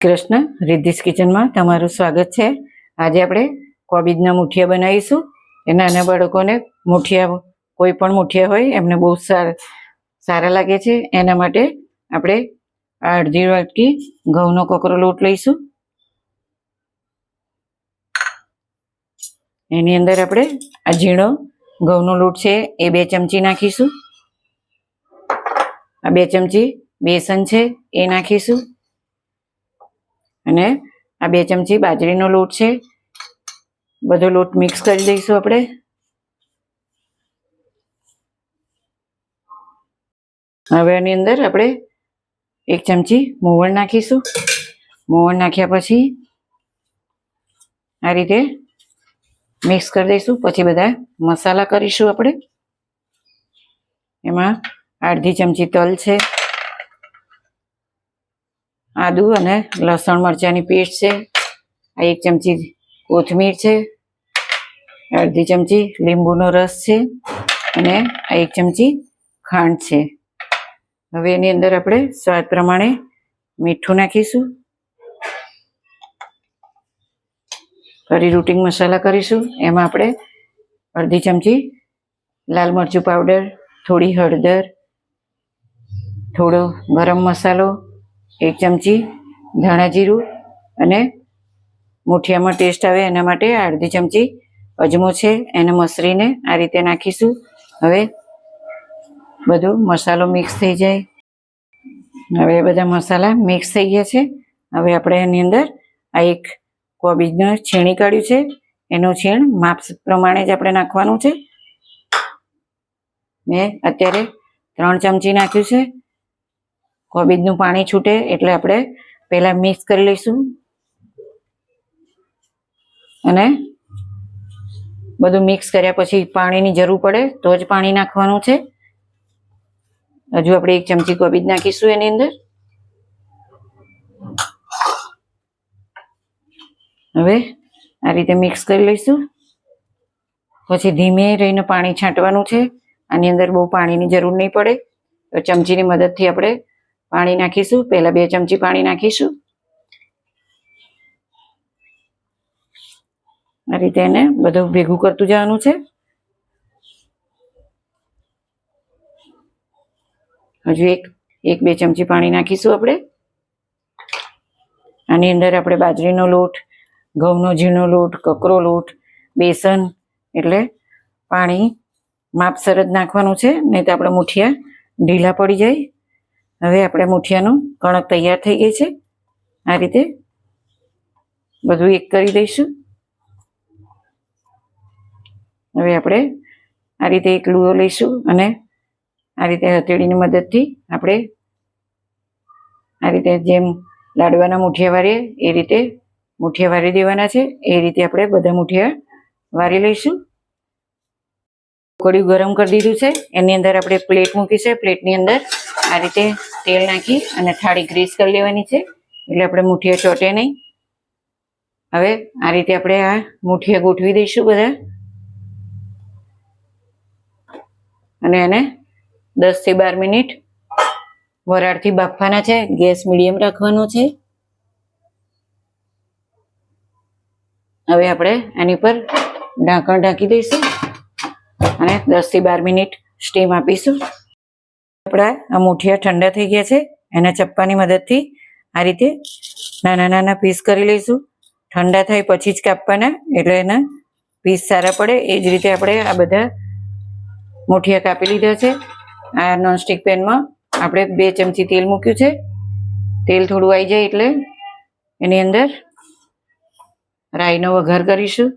કૃષ્ણ રિદ્ધિસ કિચનમાં તમારું સ્વાગત છે. આજે આપણે કોબીજના મુઠિયા બનાવીશું. એ નાના બાળકોને મુઠિયા, કોઈ પણ મુઠિયા હોય, એમને બહુ સારા લાગે છે. એના માટે આપણે અડધી વાટકી ઘઉંનો કોકરો લોટ લઈશું. એની અંદર આપણે આ ઝીણો ઘઉંનો લોટ છે, એ બે ચમચી નાખીશું. આ બે ચમચી બેસન છે, એ નાખીશું. અને આ બે ચમચી બાજરીનો લોટ છે. બધો લોટ મિક્સ કરી દઈશું આપણે. હવે આની અંદર આપણે એક ચમચી મોવણ નાખીશું. મોવણ નાખ્યા પછી આ રીતે મિક્સ કરી દઈશું. પછી બધા મસાલા કરીશું આપણે. એમાં અડધી ચમચી તલ છે. આદુ અને લસણ મરચાંની પેસ્ટ છે. આ એક ચમચી કોથમીર છે. અડધી ચમચી લીંબુનો રસ છે અને આ એક ચમચી ખાંડ છે. હવે એની અંદર આપણે સ્વાદ પ્રમાણે મીઠું નાખીશું. ફરી રૂટિંગ મસાલા કરીશું. એમાં આપણે અડધી ચમચી લાલ મરચું પાવડર, થોડી હળદર, થોડો ગરમ મસાલો એક ચમચી ધાણા જીરું અને મુઠિયામાં ટેસ્ટ આવે એના માટે અડધી ચમચી અજમો છે, એને મસરીને આ રીતે નાખીશું. હવે બધું મસાલો મિક્સ થઈ જાય. હવે બધા મસાલા મિક્સ થઈ ગયા છે. હવે આપણે એની અંદર આ એક કોબીજનું છીણી કાઢ્યું છે. એનું છીણ માપ પ્રમાણે જ આપણે નાખવાનું છે. મેં અત્યારે ત્રણ ચમચી નાખ્યું છે. કોબીજનું પાણી છૂટે એટલે આપણે પહેલા મિક્સ કરી લઈશું. અને બધું મિક્સ કર્યા પછી પાણીની જરૂર પડે તો જ પાણી નાખવાનું છે. હજુ આપણે એક ચમચી કોબીજ નાખીશું એની અંદર. હવે આ રીતે મિક્સ કરી લઈશું. પછી ધીમે રહીને પાણી છાંટવાનું છે. આની અંદર બહુ પાણીની જરૂર નહીં પડે. તો ચમચીની મદદથી આપણે પાણી નાખીશું. પહેલા બે ચમચી પાણી નાખીશું. આ રીતે એને બધું ભેગું કરતું જવાનું છે. હજુ એક એક બે ચમચી પાણી નાખીશું આપણે. આની અંદર આપણે બાજરીનો લોટ, ઘઉંનો ઝીણો લોટ, કકરો લોટ, બેસન, એટલે પાણી માપસર જ નાખવાનું છે. નહીં તો આપણે મુઠિયા ઢીલા પડી જાય. હવે આપણે મુઠિયાનું કણક તૈયાર થઈ ગઈ છે. આ રીતે બધું એક કરી દઈશું. હવે આપણે આ રીતે એક લુઓ લઈશું અને આ રીતે હથેળીની મદદથી આપણે આ રીતે જેમ લાડવાના મુઠિયા વારીએ, એ રીતે મુઠિયા વારી દેવાના છે. એ રીતે આપણે બધા મુઠિયા વારી લઈશું. કડિયું ગરમ કરી દીધું છે. એની અંદર આપણે પ્લેટ મૂકી છે. પ્લેટની અંદર આ રીતે તેલ નાખી અને થાળી ગ્રીસ કરી લેવાની છે. એટલે આપણે મુઠિયા ચોટે નહીં. હવે આ રીતે આપણે આ મુઠિયા ગોઠવી દઈશું બધા. અને એને દસથી બાર મિનિટ વરાળથી બાફવાના છે. ગેસ મીડિયમ રાખવાનો છે. હવે આપણે આની પર ઢાંકણ ઢાંકી દઈશું. અને દસથી બાર મિનિટ સ્ટીમ આપીશું. આપણા આ મુઠિયા ઠંડા થઈ ગયા છે, એના ચપ્પાની મદદથી આ રીતે નાના નાના પીસ કરી લઈશું. ઠંડા થાય પછી જ કાપવાના, એટલે એના પીસ સારા પડે. એ જ રીતે આપણે આ બધા મુઠિયા કાપી લીધા છે. આ નોનસ્ટિક પેનમાં આપણે બે ચમચી તેલ મૂક્યું છે. તેલ થોડું આવી જાય એટલે એની અંદર રાઈનો વઘાર કરીશું.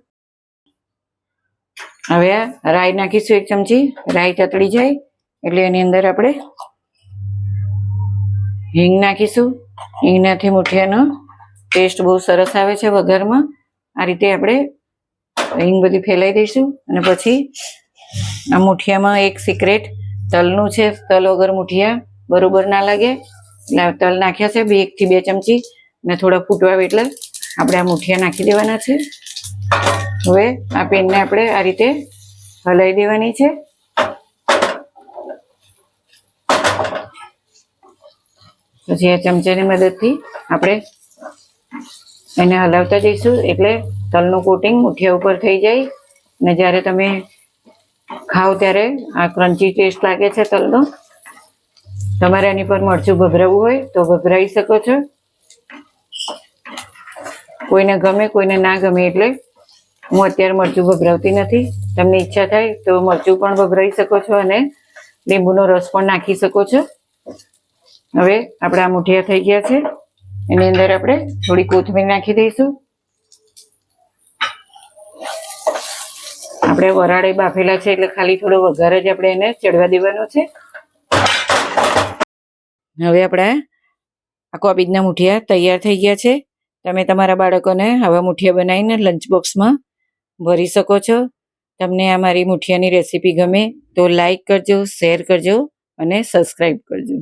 હવે આ રાઈ નાખીશું એક ચમચી, રાઈ તતળી જાય. એટલે એની અંદર આપણે હિંગ નાખીશું. હિંગનાથી મુઠિયાનો ટેસ્ટ બહુ સરસ આવે છે વઘારમાં. આ રીતે આપણે હિંગ બધી ફેલાઈ દઈશું અને પછી આ મુઠિયામાં એક સિક્રેટ તલનું છે. તલ વગર મુઠિયા બરોબર ના લાગે. એટલે તલ નાખ્યા છે બે, એકથી બે ચમચી. અને થોડા ફૂટવા એટલે આપણે આ મુઠિયા નાખી દેવાના છે. હવે આ પેનને આપણે આ રીતે હલાવી દેવાની છે. પછી આ ચમચાની મદદથી આપણે એને હલાવતા જઈશું. એટલે તલનું કોટિંગ મુઠિયા ઉપર થઈ જાય. ને જ્યારે તમે ખાઓ ત્યારે આ ક્રન્ચી ટેસ્ટ લાગે છે તલનો. તમારે એની પર મરચું ભભરાવવું હોય તો ભભરાવી શકો છો. કોઈને ગમે, કોઈને ના ગમે એટલે હું અત્યારે મરચું ભભરાવતી નથી. તમને ઈચ્છા થાય તો મરચું પણ ભભરાવી શકો છો અને લીંબુનો રસ પણ નાખી શકો છો. હવે આપણા મુઠિયા થઈ ગયા છે. એની અંદર આપણે થોડી કોથમીર નાખી દઈશું. આપણે વરાળે બાફેલા છે એટલે ખાલી થોડો વઘાર જ આપણે એને ચડવા દેવાનો છે. હવે આપણા આ કોબીજના મુઠિયા તૈયાર થઈ ગયા છે. તમે તમારા બાળકોને આવા મુઠિયા બનાવીને લંચ બોક્સમાં ભરી શકો છો. તમને આ મારી મુઠિયાની રેસીપી ગમે તો લાઈક કરજો શેર કરજો અને સબસ્ક્રાઈબ કરજો.